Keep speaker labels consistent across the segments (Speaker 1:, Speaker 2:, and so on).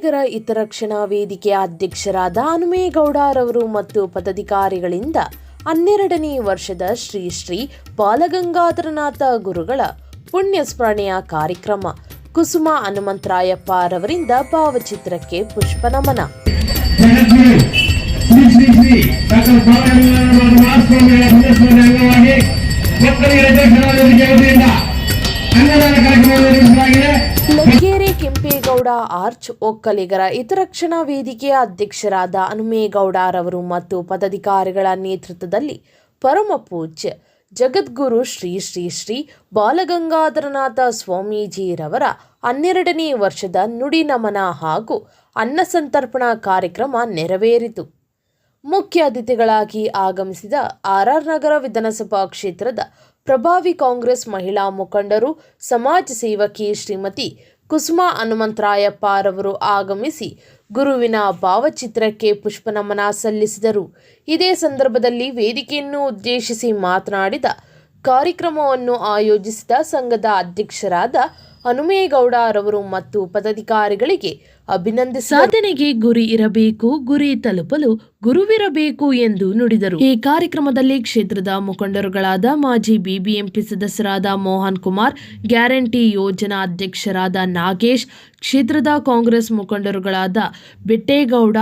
Speaker 1: ಒಕ್ಕಲಿಗರ ಹಿತರಕ್ಷಣಾ ವೇದಿಕೆಯ ಅಧ್ಯಕ್ಷರಾದ ಹನುಮೇಗೌಡರವರು ಮತ್ತು ಪದಾಧಿಕಾರಿಗಳಿಂದ ಹನ್ನೆರಡನೇ ವರ್ಷದ ಶ್ರೀ ಶ್ರೀ ಬಾಲಗಂಗಾಧರನಾಥ ಗುರುಗಳ ಪುಣ್ಯಸ್ಮರಣೆಯ ಕಾರ್ಯಕ್ರಮ. ಕುಸುಮ ಹನುಮಂತರಾಯಪ್ಪರವರಿಂದ ಭಾವಚಿತ್ರಕ್ಕೆ ಪುಷ್ಪ ನಮನ ಕೆಂಪೇ ಕೆಂಪೇಗೌಡ ಆರ್ಚ್ ಒಕ್ಕಲಿಗರ ಹಿತರಕ್ಷಣಾ ವೇದಿಕೆಯ ಅಧ್ಯಕ್ಷರಾದ ಹನುಮೇಗೌಡರವರು ಮತ್ತು ಪದಾಧಿಕಾರಿಗಳ ನೇತೃತ್ವದಲ್ಲಿ ಪರಮ ಪೂಜ್ಯ ಜಗದ್ಗುರು ಶ್ರೀ ಶ್ರೀ ಶ್ರೀ ಬಾಲಗಂಗಾಧರನಾಥ ಸ್ವಾಮೀಜಿರವರ ಹನ್ನೆರಡನೇ ವರ್ಷದ ನುಡಿ ನಮನ ಹಾಗೂ ಅನ್ನ ಸಂತರ್ಪಣಾ ಕಾರ್ಯಕ್ರಮ ನೆರವೇರಿತು. ಮುಖ್ಯ ಅತಿಥಿಗಳಾಗಿ ಆಗಮಿಸಿದ ಆರ್ ಆರ್ ನಗರ ವಿಧಾನಸಭಾ ಕ್ಷೇತ್ರದ ಪ್ರಭಾವಿ ಕಾಂಗ್ರೆಸ್ ಮಹಿಳಾ ಮುಖಂಡರು, ಸಮಾಜ ಸೇವಕಿ ಶ್ರೀಮತಿ ಕುಸುಮಾ ಹನುಮಂತರಾಯಪ್ಪರವರು ಆಗಮಿಸಿ ಗುರುವಿನ ಭಾವಚಿತ್ರಕ್ಕೆ ಪುಷ್ಪನಮನ ಸಲ್ಲಿಸಿದರು. ಇದೇ ಸಂದರ್ಭದಲ್ಲಿ ವೇದಿಕೆಯನ್ನು ಉದ್ದೇಶಿಸಿ ಮಾತನಾಡಿದ ಕಾರ್ಯಕ್ರಮವನ್ನು ಆಯೋಜಿಸಿದ ಸಂಘದ ಅಧ್ಯಕ್ಷರಾದ ಹನುಮೇಗೌಡರವರು ಮತ್ತು ಪದಾಧಿಕಾರಿಗಳಿಗೆ ಅಭಿನಂದಿಸಿ ಸಾಧನೆಗೆ ಗುರಿ ಇರಬೇಕು, ಗುರಿ ತಲುಪಲು ಗುರುವಿರಬೇಕು ಎಂದು ನುಡಿದರು. ಈ ಕಾರ್ಯಕ್ರಮದಲ್ಲಿ ಕ್ಷೇತ್ರದ ಮುಖಂಡರುಗಳಾದ ಮಾಜಿ ಬಿಬಿಎಂಪಿ ಸದಸ್ಯರಾದ ಮೋಹನ್ ಕುಮಾರ್, ಗ್ಯಾರಂಟಿ ಯೋಜನಾ ಅಧ್ಯಕ್ಷರಾದ ನಾಗೇಶ್, ಕ್ಷೇತ್ರದ ಕಾಂಗ್ರೆಸ್ ಮುಖಂಡರುಗಳಾದ ಬಿಟ್ಟೇಗೌಡ,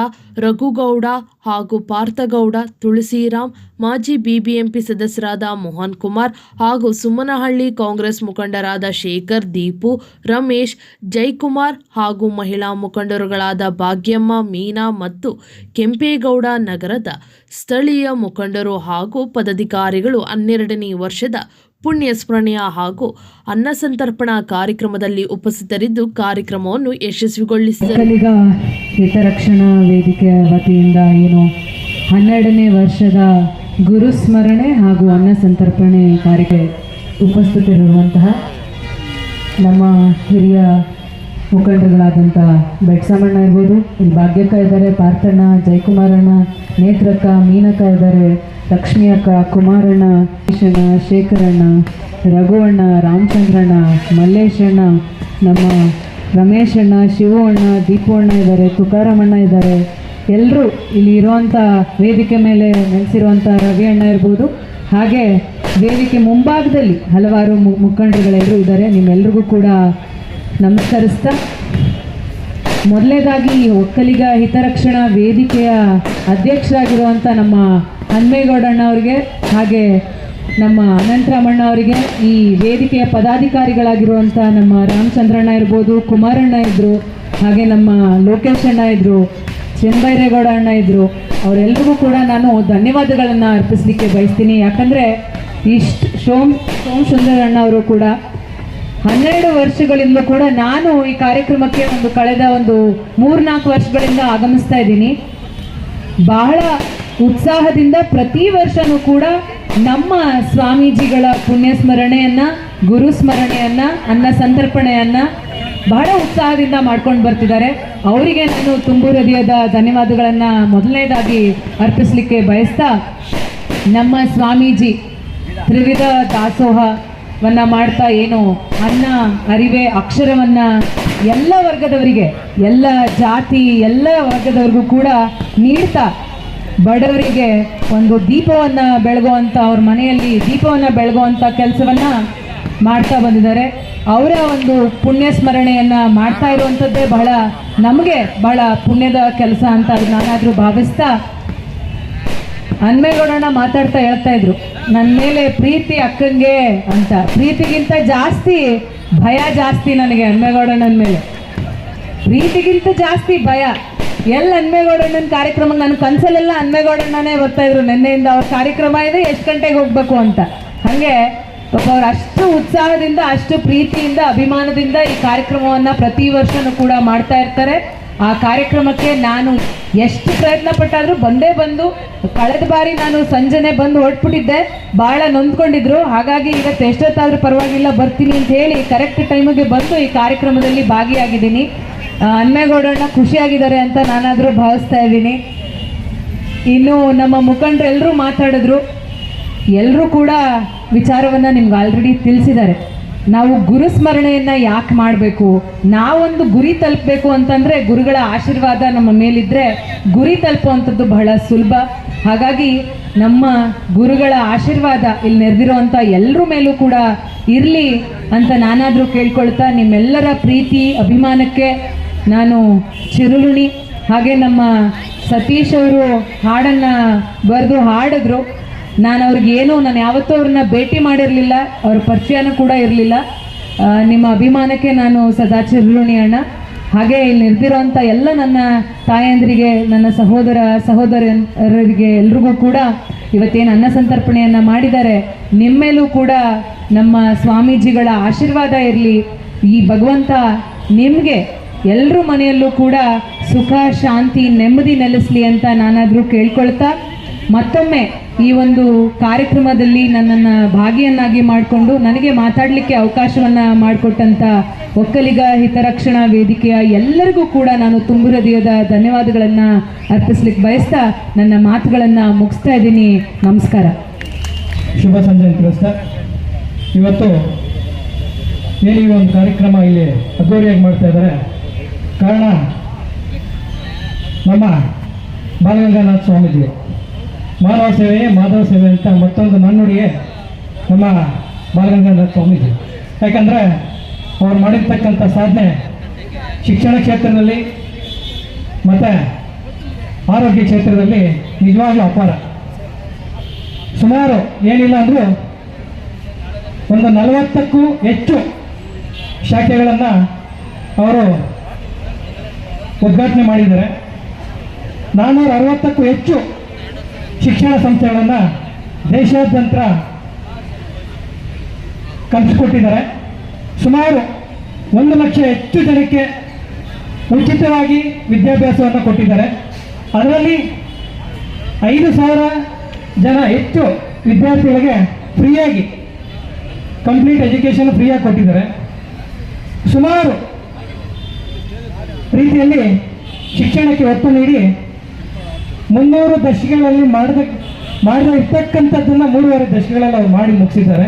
Speaker 1: ರಘುಗೌಡ ಹಾಗೂ ಪಾರ್ಥಗೌಡ, ತುಳಸಿರಾಮ್, ಮಾಜಿ ಬಿಬಿಎಂಪಿ ಸದಸ್ಯರಾದ ಮೋಹನ್ ಕುಮಾರ್ ಹಾಗೂ ಸುಮ್ಮನಹಳ್ಳಿ ಕಾಂಗ್ರೆಸ್ ಮುಖಂಡರಾದ ಶೇಖರ್, ದೀಪು, ರಮೇಶ್, ಜೈಕುಮಾರ್ ಹಾಗೂ ಮಹಿಳಾ ಮುಖಂಡರುಗಳಾದ ಭಾಗ್ಯಮ್ಮ, ಮೀನಾ ಮತ್ತು ಕೆಂಪೇಗೌಡ ನಗರದ ಸ್ಥಳೀಯ ಮುಖಂಡರು ಹಾಗೂ ಪದಾಧಿಕಾರಿಗಳು ಹನ್ನೆರಡನೇ ವರ್ಷದ ಪುಣ್ಯ ಸ್ಮರಣೆಯ ಹಾಗೂ ಅನ್ನ ಸಂತರ್ಪಣಾ ಕಾರ್ಯಕ್ರಮದಲ್ಲಿ ಉಪಸ್ಥಿತರಿದ್ದು ಕಾರ್ಯಕ್ರಮವನ್ನು ಯಶಸ್ವಿಗೊಳಿಸಿದರು.
Speaker 2: ವೇದಿಕೆಯ ವತಿಯಿಂದ ಏನು ಹನ್ನೆರಡನೇ ವರ್ಷದ ಗುರುಸ್ಮರಣೆ ಹಾಗೂ ಅನ್ನಸಂತರ್ಪಣೆ ಕಾರ್ಯಕ್ಕೆ ಉಪಸ್ಥಿತರಿರುವಂತಹ ನಮ್ಮ ಹಿರಿಯ ಮುಖಂಡರುಗಳಾದಂಥ ಬೆಟ್ಸಮಣ್ಣ ಇರ್ಬೋದು, ಇಲ್ಲಿ ಭಾಗ್ಯಕ್ಕ ಇದ್ದಾರೆ, ಪಾರ್ಥಣ್ಣ, ಜಯಕುಮಾರಣ್ಣ, ನೇತ್ರಕ್ಕ ಮೀನಕ್ಕ ಇದ್ದಾರೆ ಲಕ್ಷ್ಮಿ ಅಕ್ಕ ಕುಮಾರಣ್ಣ, ಈಶಣ್ಣ, ಶೇಖರಣ್ಣ, ರಘುವಣ್ಣ, ರಾಮಚಂದ್ರಣ್ಣ, ಮಲ್ಲೇಶಣ್ಣ, ನಮ್ಮ ರಮೇಶಣ್ಣ, ಶಿವಣ್ಣ ಶಿವು ಅಣ್ಣ ದೀಪು ಅಣ್ಣ ಇದ್ದಾರೆ, ತುಕಾರಾಮಣ್ಣ ಇದ್ದಾರೆ. ಎಲ್ಲರೂ ಇಲ್ಲಿ ಇರುವಂಥ ವೇದಿಕೆ ಮೇಲೆ ನೆಲೆಸಿರುವಂಥ ರವಿ ಅಣ್ಣ ಇರ್ಬೋದು. ಹಾಗೆ ವೇದಿಕೆ ಮುಂಭಾಗದಲ್ಲಿ ಹಲವಾರು ಮುಖಂಡರುಗಳೆಲ್ಲರೂ ಇದ್ದಾರೆ. ನಿಮ್ಮೆಲ್ರಿಗೂ ಕೂಡ ನಮಸ್ಕರಿಸ್ತಾ. ಮೊದಲನೇದಾಗಿ ಒಕ್ಕಲಿಗ ಹಿತರಕ್ಷಣಾ ವೇದಿಕೆಯ ಅಧ್ಯಕ್ಷರಾಗಿರುವಂಥ ನಮ್ಮ ಹನ್ಮೇಗೌಡಣ್ಣ ಅವರಿಗೆ ಹಾಗೆ ನಮ್ಮ ಅನಂತರಾಮಣ್ಣ ಅವರಿಗೆ, ಈ ವೇದಿಕೆಯ ಪದಾಧಿಕಾರಿಗಳಾಗಿರುವಂಥ ನಮ್ಮ ರಾಮಚಂದ್ರಣ್ಣ ಇರ್ಬೋದು ಕುಮಾರಣ್ಣ ಇದ್ದರು ಹಾಗೆ ನಮ್ಮ ಲೋಕೇಶ್ ಅಣ್ಣ ಇದ್ದರು ಚೆನ್ನಬೈರೇಗೌಡ ಅಣ್ಣ ಇದ್ದರು ಅವರೆಲ್ಲರಿಗೂ ಕೂಡ ನಾನು ಧನ್ಯವಾದಗಳನ್ನು ಅರ್ಪಿಸಲಿಕ್ಕೆ ಬಯಸ್ತೀನಿ. ಯಾಕಂದರೆ ಇಷ್ಟು ಸೋಮ್ ಸೋಮ್ ಸುಂದರ ಅಣ್ಣ ಅವರು ಕೂಡ ಹನ್ನೆರಡು ವರ್ಷಗಳಿಂದ ಕೂಡ ನಾನು ಈ ಕಾರ್ಯಕ್ರಮಕ್ಕೆ ಒಂದು ಕಳೆದ ಒಂದು ಮೂರ್ನಾಲ್ಕು ವರ್ಷಗಳಿಂದ ಆಗಮಿಸ್ತಾ ಇದ್ದೀನಿ. ಬಹಳ ಉತ್ಸಾಹದಿಂದ ಪ್ರತಿ ವರ್ಷನೂ ಕೂಡ ನಮ್ಮ ಸ್ವಾಮೀಜಿಗಳ ಪುಣ್ಯ ಸ್ಮರಣೆಯನ್ನ ಗುರು ಸ್ಮರಣೆಯನ್ನ ಅನ್ನ ಸಂತರ್ಪಣೆಯನ್ನ ಬಹಳ ಉತ್ಸಾಹದಿಂದ ಮಾಡ್ಕೊಂಡು ಬರ್ತಿದ್ದಾರೆ. ಅವರಿಗೆ ನಾನು ತುಂಬು ಹೃದಯದ ಧನ್ಯವಾದಗಳನ್ನ ಮೊದಲನೇದಾಗಿ ಅರ್ಪಿಸಲಿಕ್ಕೆ ಬಯಸ್ತಾ ನಮ್ಮ ಸ್ವಾಮೀಜಿ ತ್ರಿವಿಧ ದಾಸೋಹವನ್ನ ಮಾಡ್ತಾ ಏನು? ಅನ್ನ, ಅರಿವೆ, ಅಕ್ಷರವನ್ನ ಎಲ್ಲ ವರ್ಗದವರಿಗೆ, ಎಲ್ಲ ಜಾತಿ, ಎಲ್ಲ ವರ್ಗದವರಿಗೂ ಕೂಡ ನೀಡ್ತಾ ಬಡವರಿಗೆ ಒಂದು ದೀಪವನ್ನ ಬೆಳಗುವಂತ ಅವ್ರ ಮನೆಯಲ್ಲಿ ದೀಪವನ್ನ ಬೆಳಗುವಂತ ಕೆಲಸವನ್ನ ಮಾಡ್ತಾ ಬಂದಿದ್ದಾರೆ. ಅವರ ಒಂದು ಪುಣ್ಯ ಸ್ಮರಣೆಯನ್ನ ಮಾಡ್ತಾ ಇರುವಂಥದ್ದೇ ಬಹಳ ನಮಗೆ ಬಹಳ ಪುಣ್ಯದ ಕೆಲಸ ಅಂತ ನಾನಾದ್ರೂ ಭಾವಿಸ್ತಾ ಹನ್ಮೇಗೌಡಣ್ಣ ಮಾತಾಡ್ತಾ ಹೇಳ್ತಾ ಇದ್ರು ನನ್ನ ಮೇಲೆ ಪ್ರೀತಿ ಅಕ್ಕಂಗೆ ಅಂತ. ಪ್ರೀತಿಗಿಂತ ಜಾಸ್ತಿ ಭಯ ಜಾಸ್ತಿ ನನಗೆ ಅನ್ಮೇಗೌಡಣ್ಣನ ಮೇಲೆ. ಪ್ರೀತಿಗಿಂತ ಜಾಸ್ತಿ ಭಯ. ಎಲ್ಲ ಹನ್ಮೇಗೌಡಣ್ಣನ ಕಾರ್ಯಕ್ರಮ ನನ್ನ ಕನ್ಸಲೆಲ್ಲ ಅನ್ಮೇಗೌಡಣ್ಣನೇ ಬರ್ತಾ ಇದ್ರು. ನಿನ್ನೆಯಿಂದ ಅವ್ರ ಕಾರ್ಯಕ್ರಮ ಇದೆ, ಎಷ್ಟು ಗಂಟೆಗೆ ಹೋಗ್ಬೇಕು ಅಂತ. ಹಾಗೆ ಪಾಪ ಅವ್ರು ಅಷ್ಟು ಉತ್ಸಾಹದಿಂದ, ಅಷ್ಟು ಪ್ರೀತಿಯಿಂದ, ಅಭಿಮಾನದಿಂದ ಈ ಕಾರ್ಯಕ್ರಮವನ್ನ ಪ್ರತಿ ವರ್ಷನೂ ಕೂಡ ಮಾಡ್ತಾ ಇರ್ತಾರೆ. ಆ ಕಾರ್ಯಕ್ರಮಕ್ಕೆ ನಾನು ಎಷ್ಟು ಪ್ರಯತ್ನ ಪಟ್ಟಾದ್ರೂ ಬಂದೇ ಬಂದು, ಕಳೆದ ಬಾರಿ ನಾನು ಸಂಜೆನೆ ಬಂದು ಹೊರಟ್ಬಿಟ್ಟಿದ್ದೆ. ಬಹಳ ನೊಂದ್ಕೊಂಡಿದ್ರು. ಹಾಗಾಗಿ ಇವತ್ತು ಎಷ್ಟೊತ್ತಾದ್ರೂ ಪರವಾಗಿಲ್ಲ, ಬರ್ತೀನಿ ಅಂತ ಹೇಳಿ ಕರೆಕ್ಟ್ ಟೈಮಿಗೆ ಬಂದು ಈ ಕಾರ್ಯಕ್ರಮದಲ್ಲಿ ಭಾಗಿಯಾಗಿದ್ದೀನಿ. ಅನ್ಮೇಗೌಡಣ್ಣ ಖುಷಿಯಾಗಿದ್ದಾರೆ ಅಂತ ನಾನಾದರೂ ಭಾವಿಸ್ತಾ ಇದ್ದೀನಿ. ಇನ್ನು ನಮ್ಮ ಮುಖಂಡರೆಲ್ಲರೂ ಮಾತಾಡಿದ್ರು. ಎಲ್ಲರೂ ಕೂಡ ವಿಚಾರವನ್ನು ನಿಮ್ಗೆ ಆಲ್ರೆಡಿ ತಿಳಿಸಿದ್ದಾರೆ. ನಾವು ಗುರುಸ್ಮರಣೆಯನ್ನ ಯಾಕೆ ಮಾಡಬೇಕು? ನಾವೊಂದು ಗುರಿ ತಲುಪಬೇಕು ಅಂತಂದ್ರೆ ಗುರುಗಳ ಆಶೀರ್ವಾದ ನಮ್ಮ ಮೇಲಿದ್ರೆ ಗುರಿ ತಲುಪುವಂಥದ್ದು ಬಹಳ ಸುಲಭ. ಹಾಗಾಗಿ ನಮ್ಮ ಗುರುಗಳ ಆಶೀರ್ವಾದ ಇಲ್ಲಿ ನೆರೆದಿರುವಂಥ ಎಲ್ಲರ ಮೇಲೂ ಕೂಡ ಇರಲಿ ಅಂತ ನಾನಾದರೂ ಕೇಳ್ಕೊಳ್ತಾ ನಿಮ್ಮೆಲ್ಲರ ಪ್ರೀತಿ, ಅಭಿಮಾನಕ್ಕೆ ನಾನು ಚಿರುಳುಣಿ. ಹಾಗೆ ನಮ್ಮ ಸತೀಶ್ ಅವರು ಹಾಡನ್ನು ಬರೆದು ಹಾಡಿದ್ರು. ನಾನು ಅವ್ರಿಗೆ ಏನು, ನಾನು ಯಾವತ್ತೂ ಅವ್ರನ್ನ ಭೇಟಿ ಮಾಡಿರಲಿಲ್ಲ. ಅವ್ರ ಪರಿಚಯನೂ ಕೂಡ ಇರಲಿಲ್ಲ. ನಿಮ್ಮ ಅಭಿಮಾನಕ್ಕೆ ನಾನು ಸದಾ ಚಿರುಳುಣಿ ಅಣ್ಣ. ಹಾಗೆ ಇಲ್ಲಿ ನಿಂತಿರೋಂಥ ಎಲ್ಲ ನನ್ನ ತಾಯಂದ್ರಿಗೆ, ನನ್ನ ಸಹೋದರ, ಸಹೋದರರಿಗೆ ಎಲ್ರಿಗೂ ಕೂಡ ಇವತ್ತೇನು ಅನ್ನ ಸಂತರ್ಪಣೆಯನ್ನು ಮಾಡಿದ್ದಾರೆ. ನಿಮ್ಮೇಲೂ ಕೂಡ ನಮ್ಮ ಸ್ವಾಮೀಜಿಗಳ ಆಶೀರ್ವಾದ ಇರಲಿ. ಈ ಭಗವಂತ ನಿಮಗೆ ಎಲ್ಲರೂ ಮನೆಯಲ್ಲೂ ಕೂಡ ಸುಖ, ಶಾಂತಿ, ನೆಮ್ಮದಿ ನೆಲೆಸಲಿ ಅಂತ ನಾನಾದರೂ ಕೇಳ್ಕೊಳ್ತಾ ಮತ್ತೊಮ್ಮೆ ಈ ಒಂದು ಕಾರ್ಯಕ್ರಮದಲ್ಲಿ ನನ್ನನ್ನು ಭಾಗಿಯನ್ನಾಗಿ ಮಾಡಿಕೊಂಡು ನನಗೆ ಮಾತಾಡಲಿಕ್ಕೆ ಅವಕಾಶವನ್ನು ಮಾಡಿಕೊಟ್ಟಂಥ ಒಕ್ಕಲಿಗ ಹಿತರಕ್ಷಣಾ ವೇದಿಕೆಯ ಎಲ್ಲರಿಗೂ ಕೂಡ ನಾನು ತುಂಬು ಹೃದಯದ ಧನ್ಯವಾದಗಳನ್ನು ಅರ್ಪಿಸ್ಲಿಕ್ಕೆ ಬಯಸ್ತಾ ನನ್ನ ಮಾತುಗಳನ್ನು ಮುಗಿಸ್ತಾ ಇದ್ದೀನಿ. ನಮಸ್ಕಾರ.
Speaker 3: ಶುಭ ಸಂಜೆ ಇವತ್ತು ಏನು ಈ ಒಂದು ಕಾರ್ಯಕ್ರಮ ಇಲ್ಲಿ ಅದ್ದೂರಿಯಾಗಿ ಮಾಡ್ತಾ ಇದ್ದಾರೆ? ಕಾರಣ ನಮ್ಮ ಬಾಲಗಂಗಾನಾಥ ಸ್ವಾಮೀಜಿ ಮಾನವ ಸೇವೆಯೇ ಮಾಧವ ಸೇವೆ ಅಂತ ಮತ್ತೊಂದು ನನ್ನುಡಿಗೆ ನಮ್ಮ ಬಾಲಗಂಗಾಧರ ಸ್ವಾಮೀಜಿ. ಯಾಕಂದರೆ ಅವ್ರು ಮಾಡಿರ್ತಕ್ಕಂಥ ಸಾಧನೆ ಶಿಕ್ಷಣ ಕ್ಷೇತ್ರದಲ್ಲಿ ಮತ್ತು ಆರೋಗ್ಯ ಕ್ಷೇತ್ರದಲ್ಲಿ ನಿಜವಾಗ್ಲೂ ಅಪಾರ. ಸುಮಾರು ಏನಿಲ್ಲ ಅಂದರೂ ಒಂದು ನಲವತ್ತಕ್ಕೂ ಹೆಚ್ಚು ಶಾಖೆಗಳನ್ನು ಅವರು ಉದ್ಘಾಟನೆ ಮಾಡಿದ್ದಾರೆ. ನಾನ್ನೂರ ಅರವತ್ತಕ್ಕೂ ಹೆಚ್ಚು ಶಿಕ್ಷಣ ಸಂಸ್ಥೆಗಳನ್ನು ದೇಶಾದ್ಯಂತ ಕಲ್ಪಿಸಿಕೊಟ್ಟಿದ್ದಾರೆ. ಸುಮಾರು ಒಂದು ಲಕ್ಷ ಹೆಚ್ಚು ಜನಕ್ಕೆ ಉಚಿತವಾಗಿ ವಿದ್ಯಾಭ್ಯಾಸವನ್ನು ಕೊಟ್ಟಿದ್ದಾರೆ. ಅದರಲ್ಲಿ ಐದು ಸಾವಿರ ಜನ ಹೆಚ್ಚು ವಿದ್ಯಾರ್ಥಿಗಳಿಗೆ ಫ್ರೀಯಾಗಿ ಕಂಪ್ಲೀಟ್ ಎಜುಕೇಷನ್ ಫ್ರೀಯಾಗಿ ಕೊಟ್ಟಿದ್ದಾರೆ. ಸುಮಾರು ರೀತಿಯಲ್ಲಿ ಶಿಕ್ಷಣಕ್ಕೆ ಒತ್ತು ನೀಡಿ ಮುನ್ನೂರು ದಶಕಗಳಲ್ಲಿ ಮಾಡಿದ ಮಾಡಿದ ಇರ್ತಕ್ಕಂಥದ್ದನ್ನ ಮೂರುವರೆ ದಶಕಗಳಲ್ಲಿ ಅವ್ರು ಮಾಡಿ ಮುಗಿಸಿದ್ದಾರೆ.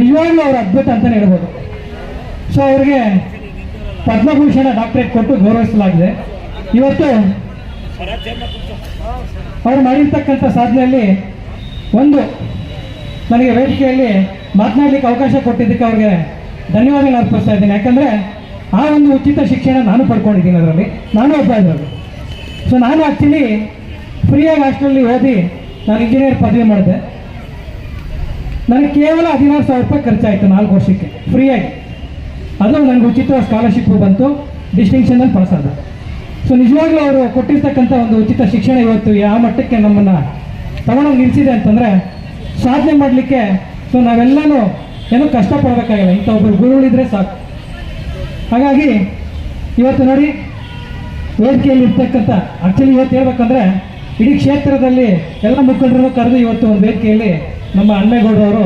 Speaker 3: ನಿಜವಾಗ್ಲೂ ಅವ್ರ ಅದ್ಭುತ ಅಂತಲೇ ಹೇಳ್ಬೋದು. ಸೊ ಅವ್ರಿಗೆ ಪದ್ಮಭೂಷಣ ಡಾಕ್ಟರೇಟ್ ಕೊಟ್ಟು ಗೌರವಿಸಲಾಗಿದೆ. ಇವತ್ತು ಅವ್ರು ಮಾಡಿರ್ತಕ್ಕಂಥ ಸಾಧನೆಯಲ್ಲಿ ಒಂದು, ನನಗೆ ವೇದಿಕೆಯಲ್ಲಿ ಮಾತನಾಡಲಿಕ್ಕೆ ಅವಕಾಶ ಕೊಟ್ಟಿದ್ದಕ್ಕೆ ಅವ್ರಿಗೆ ಧನ್ಯವಾದಗಳು ಅರ್ಪಿಸ್ತಾ ಇದ್ದೀನಿ. ಯಾಕಂದರೆ ಆ ಒಂದು ಉಚಿತ ಶಿಕ್ಷಣ ನಾನು ಪಡ್ಕೊಂಡಿದ್ದೀನಿ ಅದರಲ್ಲಿ. ನಾನು ಒಬ್ಬ ಇದರಲ್ಲಿ. ಸೊ ನಾನು ಆ್ಯಕ್ಚುಲಿ ಫ್ರೀಯಾಗಿ ಹಾಸ್ಟೆಲಲ್ಲಿ ಓದಿ ನಾನು ಇಂಜಿನಿಯರ್ ಪದವಿ ಮಾಡಿದೆ. ನನಗೆ ಕೇವಲ ಹದಿನಾರು ಸಾವಿರ ರೂಪಾಯಿ ಖರ್ಚಾಯಿತು ನಾಲ್ಕು ವರ್ಷಕ್ಕೆ, ಫ್ರೀಯಾಗಿ. ಅದು ನನಗೆ ಉಚಿತ ಸ್ಕಾಲರ್ಶಿಪ್ ಬಂತು ಡಿಸ್ಟಿಂಕ್ಷನಲ್ಲಿ ಪಾಸ್ ಆದ. ಸೊ ನಿಜವಾಗ್ಲೂ ಅವರು ಕೊಟ್ಟಿರ್ತಕ್ಕಂಥ ಒಂದು ಉಚಿತ ಶಿಕ್ಷಣ ಇವತ್ತು ಯಾವ ಮಟ್ಟಕ್ಕೆ ನಮ್ಮನ್ನು ತಗೊಂಡೋಗಿ ನಿಲ್ಲಿಸಿದೆ ಅಂತಂದರೆ, ಸಾಧನೆ ಮಾಡಲಿಕ್ಕೆ ಸೊ, ನಾವೆಲ್ಲನೂ ಏನೂ ಕಷ್ಟಪಡಬೇಕಾಗಿಲ್ಲ. ಇಂಥ ಒಬ್ಬರು ಗುರುಗಳಿದ್ರೆ ಸಾಕು. ಹಾಗಾಗಿ, ಇವತ್ತು ನೋಡಿ, ವೇದಿಕೆಯಲ್ಲಿ ಇರ್ತಕ್ಕಂಥ ಆ್ಯಕ್ಚುಲಿ ಇವತ್ತು ಹೇಳ್ಬೇಕಂದ್ರೆ ಇಡೀ ಕ್ಷೇತ್ರದಲ್ಲಿ ಎಲ್ಲ ಮುಖಂಡರನ್ನು ಕರೆದು ಇವತ್ತು ಒಂದು ವೇದಿಕೆಯಲ್ಲಿ ನಮ್ಮ ಅನ್ಮೇಗೌಡರವರು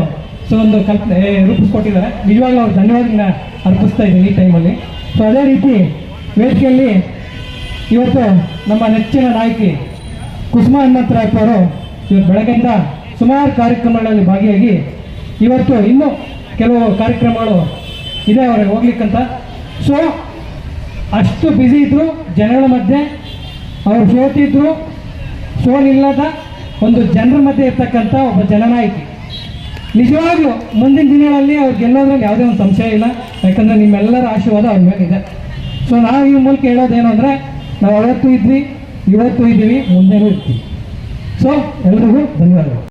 Speaker 3: ಸೊ ಒಂದು ಕಲ್ಪನೆ ರೂಪಿಸ್ಕೊಟ್ಟಿದ್ದಾರೆ. ನಿಜವಾಗ್ಲೂ ಅವ್ರು ಧನ್ಯವಾದಗಳನ್ನ ಅರ್ಪಿಸ್ತಾ ಇದ್ದೀನಿ ಈ ಟೈಮಲ್ಲಿ ಸೊ ಅದೇ ರೀತಿ ವೇದಿಕೆಯಲ್ಲಿ ಇವತ್ತು ನಮ್ಮ ನೆಚ್ಚಿನ ನಾಯಕಿ ಕುಸುಮಾ ಹನುಮಂತರಾಯಪ್ಪ ಅವರು ಇವತ್ತು ಬೆಳಗ್ಗೆಯಿಂದ ಸುಮಾರು ಕಾರ್ಯಕ್ರಮಗಳಲ್ಲಿ ಭಾಗಿಯಾಗಿ ಇವತ್ತು ಇನ್ನೂ ಕೆಲವು ಕಾರ್ಯಕ್ರಮಗಳು ಇದೆ ಅವ್ರಿಗೆ ಹೋಗ್ಲಿಕ್ಕಂತ. ಸೊ ಅಷ್ಟು ಬ್ಯುಸಿ ಇದ್ದರು ಜನಗಳ ಮಧ್ಯೆ, ಅವರು ಸೋತಿದ್ರು ಸೋಲಿಲ್ಲದ ಒಂದು ಜನರ ಮಧ್ಯೆ ಇರ್ತಕ್ಕಂಥ ಒಬ್ಬ ಜನನಾಯಕಿ. ನಿಜವಾಗ್ಲೂ ಮುಂದಿನ ದಿನಗಳಲ್ಲಿ ಅವ್ರು ಗೆಲ್ಲೋದ್ರಲ್ಲಿ ಯಾವುದೇ ಒಂದು ಸಂಶಯ ಇಲ್ಲ. ಯಾಕಂದರೆ ನಿಮ್ಮೆಲ್ಲರ ಆಶೀರ್ವಾದ ಅವ್ರ ಮೇಲಿದೆ. ಸೊ ನಾವು ಈ ಮೂಲಕ ಹೇಳೋದೇನು ಅಂದರೆ, ನಾವು ಅವತ್ತು ಇದ್ವಿ, ಇವತ್ತು ಇದ್ದೀವಿ, ಮುಂದೆನೂ ಇರ್ತೀವಿ. ಸೊ ಎಲ್ರಿಗೂ ಧನ್ಯವಾದಗಳು.